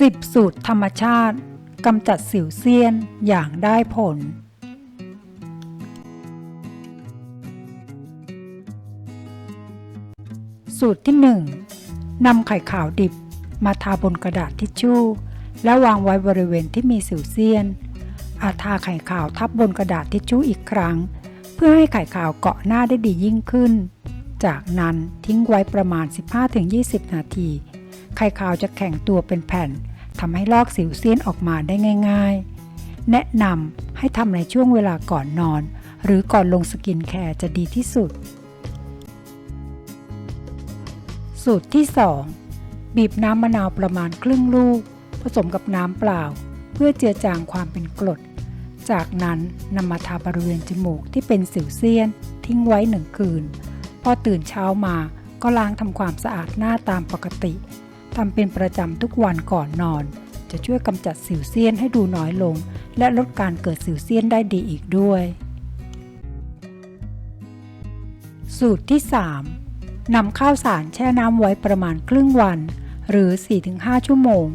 10 สูตรธรรมชาติกำจัดสิวเซียนอย่างได้ผล สูตรที่1นำไข่ขาวดิบมาทาบนกระดาษทิชชู่ และวางไว้บริเวณที่มีสิวเซียน อาจทาไข่ขาวทับบนกระดาษทิชชู่อีกครั้ง เพื่อให้ไข่ขาวเกาะหน้าได้ดียิ่งขึ้น จากนั้นทิ้งไว้ประมาณ 15-20 นาที ไข่ขาวจะแข็งตัวเป็นแผ่นทำให้ลอกสิวเซียนออกมาได้ง่าย ๆ แนะนำให้ทำในช่วงเวลาก่อนนอน หรือก่อนลงสกินแคร์จะดีที่สุด สูตรที่ 2 บีบน้ำมะนาวประมาณครึ่งลูก ผสมกับน้ำเปล่า เพื่อเจือจางความเป็นกรด จากนั้นนำมาทาบริเวณจมูกที่เป็นสิวเซียน ทิ้งไว้หนึ่งคืน พอตื่นเช้ามาก็ล้างทำความสะอาดหน้าตามปกติ ทำเป็นประจำทุกวันก่อนนอน จะช่วยกำจัดสิวเซียนให้ดูน้อยลง และลดการเกิดสิวเซียนได้ดีอีกด้วย สูตรที่ 3นำข้าวสารแช่น้ำไว้ประมาณครึ่งวัน หรือ 4-5 ชั่วโมง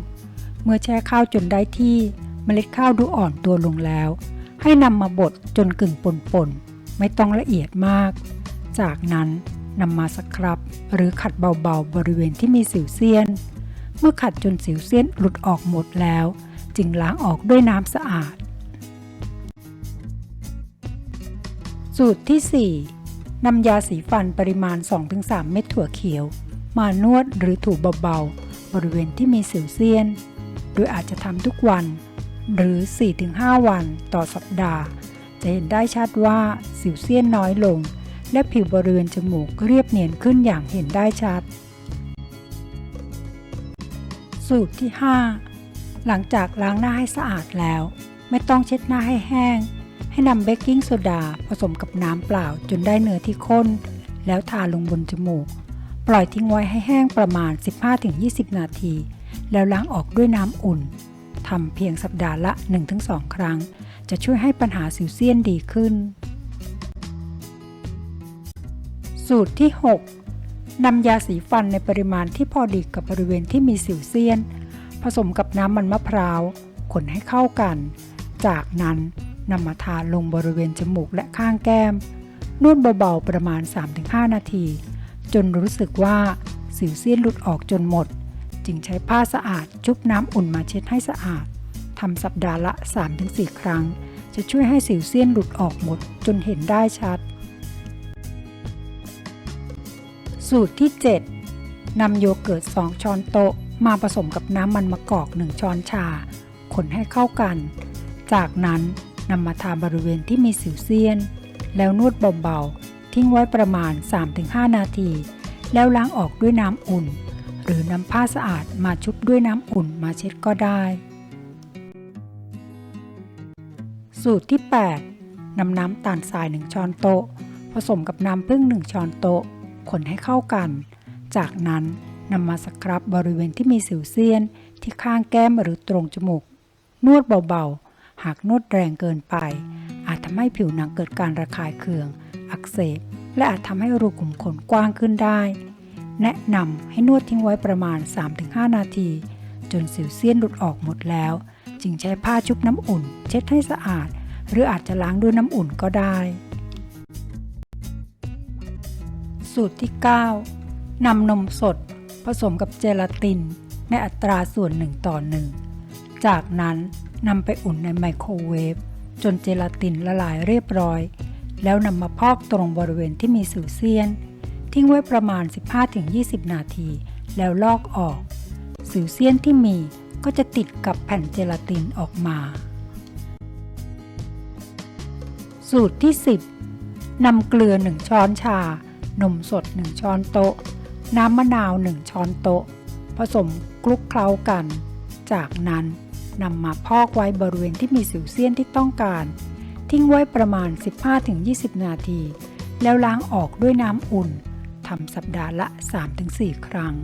เมื่อแช่ข้าวจนได้ที่เมล็ดข้าวดูอ่อนตัวลงแล้ว ให้นำมาบดจนกึ่งป่นๆไม่ต้องละเอียดมาก จากนั้น นำมาสครับ หรือขัดเบาๆบริเวณที่มีสิวเซียน เมื่อขัดจนสิวเซียนหลุดออกหมดแล้ว จึงล้างออกด้วยน้ำสะอาด สูตรที่ 4นำยาสีฟันปริมาณ 2-3 เม็ดถั่วเขียว มานวดหรือถูเบาๆ บริเวณที่มีสิวเซียน โดยอาจจะทำทุกวัน หรือ 4-5 วันต่อสัปดาห์ จะเห็นได้ชัดว่าสิวเซียนน้อยลง และผิวบริเวณจมูกเรียบเนียนขึ้นอย่างเห็นได้ชัด สูตรที่ 5 หลังจากล้างหน้าให้สะอาดแล้ว ไม่ต้องเช็ดหน้าให้แห้ง ให้นำเบกกิ้งโซดาผสมกับน้ำเปล่าจนได้เนื้อที่ข้น แล้วทาลงบนจมูก ปล่อยทิ้งไว้ให้แห้งประมาณ 15-20 นาที แล้วล้างออกด้วยน้ำอุ่นทำเพียงสัปดาห์ละ 1-2 ครั้ง จะช่วยให้ปัญหาสิวเซียนดีขึ้น สูตรที่ 6นำยาสีฟันในปริมาณที่พอดีกับบริเวณที่มีสิวเซียน ผสมกับน้ำมันมะพร้าวคนให้เข้ากัน จากนั้นนำมาทาลงบริเวณจมูกและข้างแก้ม นวดเบาๆประมาณ 3-5 นาที จนรู้สึกว่าสิวเซียนหลุดออกจนหมด จึงใช้ผ้าสะอาดชุบน้ำอุ่นมาเช็ดให้สะอาดทำสัปดาห์ละ 3-4 ครั้ง จะช่วยให้สิวเซียนหลุดออกหมดจนเห็นได้ชัด สูตรที่ 7นำโยเกิร์ต 2 ช้อนโต๊ะ มาผสมกับน้ำมันมะกอก 1 ช้อนชา คนให้เข้ากัน จากนั้นนำมาทาบริเวณที่มีสิวเซียน แล้วนวดเบาๆ ทิ้งไว้ประมาณ 3-5 นาที แล้วล้างออกด้วยน้ำอุ่น หรือนำผ้าสะอาดมาชุบด้วยน้ำอุ่นมาเช็ดก็ได้ สูตรที่ 8นำน้ำตาลทราย 1 ช้อนโต๊ะ ผสมกับน้ำผึ้ง 1 ช้อนโต๊ะ คนให้เข้ากัน จากนั้นนำมาสครับบริเวณที่มีสิวเซียนที่ข้างแก้มหรือตรงจมูก นวดเบาๆ หากนวดแรงเกินไป อาจทำให้ผิวหนังเกิดการระคายเคือง อักเสบ และอาจทำให้รูขุมขนกว้างขึ้นได้ แนะนำให้นวดทิ้งไว้ประมาณ 3-5 นาที จนสิวเซียนหลุดออกหมดแล้ว จึงใช้ผ้าชุบน้ำอุ่น เช็ดให้สะอาด หรืออาจจะล้างด้วยน้ำอุ่นก็ได้ สูตรที่ 9นำนมสดผสมกับเจลาตินในอัตราส่วน1ต่อ1จากนั้นนำไปอุ่นในไมโครเวฟจนเจลาตินละลายเรียบร้อย แล้วนำมาพอกตรงบริเวณที่มีสิวเซียน ทิ้งไว้ประมาณ 15-20 นาที แล้วลอกออก สิวเซียนที่มีก็จะติดกับแผ่นเจลาตินออกมา สูตรที่ 10นำเกลือ 1 ช้อนชา นมสด 1 ช้อนโต๊ะ น้ำมะนาว 1 ช้อนโต๊ะ ผสมคลุกเคล้ากัน จากนั้นนำมาพอกไว้บริเวณที่มีสิวเซียนที่ต้องการ ทิ้งไว้ประมาณ 15-20 นาที แล้วล้างออกด้วยน้ำอุ่นทำสัปดาห์ละ 3-4 ครั้ง